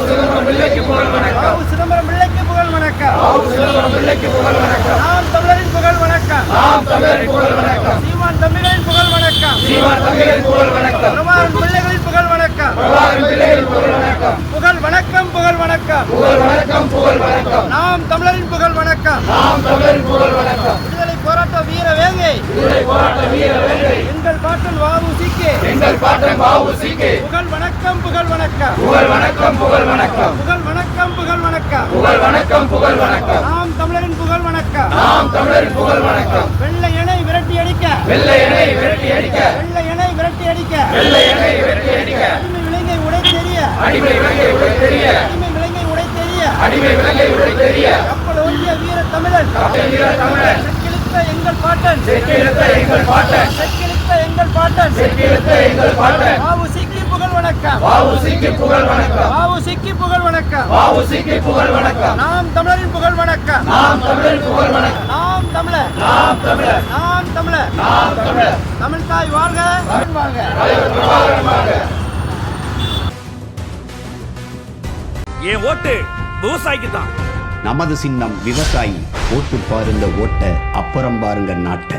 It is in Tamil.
சிதம்பரம் பிள்ளைக்கு புகழ் வணக்கம் சிதம்பரம் பிள்ளைக்கு புகழ் வணக்கம் சிதம்பரம் பிள்ளைக்கு புகழ் வணக்கம் நாம் தமிழரின் புகழ் வணக்கம் நாம் தமிழரின் புகழ் வணக்கம் சீமான் தமிழரின் புகழ் வணக்கம் சீமான் தமிழரின் புகழ் வணக்கம் பிரபாகரன் பிள்ளைகளின் புகழ் வணக்கம் பிரபாகரன் பிள்ளைகளின் புகழ் வணக்கம் புகழ் வணக்கம் புகழ் வணக்கம் நாம் தமிழரின் புகழ் வணக்கம் நாம் தமிழரின் புகழ் வணக்கம் பாபுசிக்கு. புகழ் வணக்கம் புகழ் வணக்கம். புகழ் வணக்கம் புகழ் வணக்கம். புகழ் வணக்கம் புகழ் வணக்கம். புகழ் வணக்கம் புகழ் வணக்கம். நாம் தமிழரின் புகழ் வணக்கம். நாம் தமிழரின் புகழ் வணக்கம். வெள்ளை இணை விரட்டி அடிக்க. வெள்ளை எண்ணை விரட்டி அடிக்க. வெள்ளை இணை விரட்டி அடிக்க. வெள்ளை விரட்டி அடிக்க. அடிமை விலங்கை உடை தெரிய. அடிமை விலங்கை உடை தெரிய. அடிமை விலங்கை உடை தெரிய. அடிமை விலங்கை உடை தெரிய. கப்பல் ஒன்றிய வீர தமிழன். வீர தமிழன். எங்கள் பாட்டன். எங்கள் பாட்டன். பாட்டன். செக்கிழுத்த எங்கள் பாட்டன் பாவு சிக்கி புகழ் வணக்கம். பாபுசிக்கு புகழ் வணக்கம் பாவு சிக்கி புகழ் வணக்கம். பாபுசிக்கு புகழ் வணக்கம் நாம் தமிழரின் புகழ் வணக்கம். நாம் தமிழரின் புகழ் வணக்கம் நாம் தமிழர். நாம் தமிழர். நாம் தமிழர் நாம் தமிழர் தமிழ் தாய் வாழ்க. வாழ்க. என் ஓட்டு? விவசாயிக்கு தான் நமது சின்னம் விவசாயி. ஓட்டு பாருங்க ஓட்ட அப்புறம் பாருங்க நாட்டை.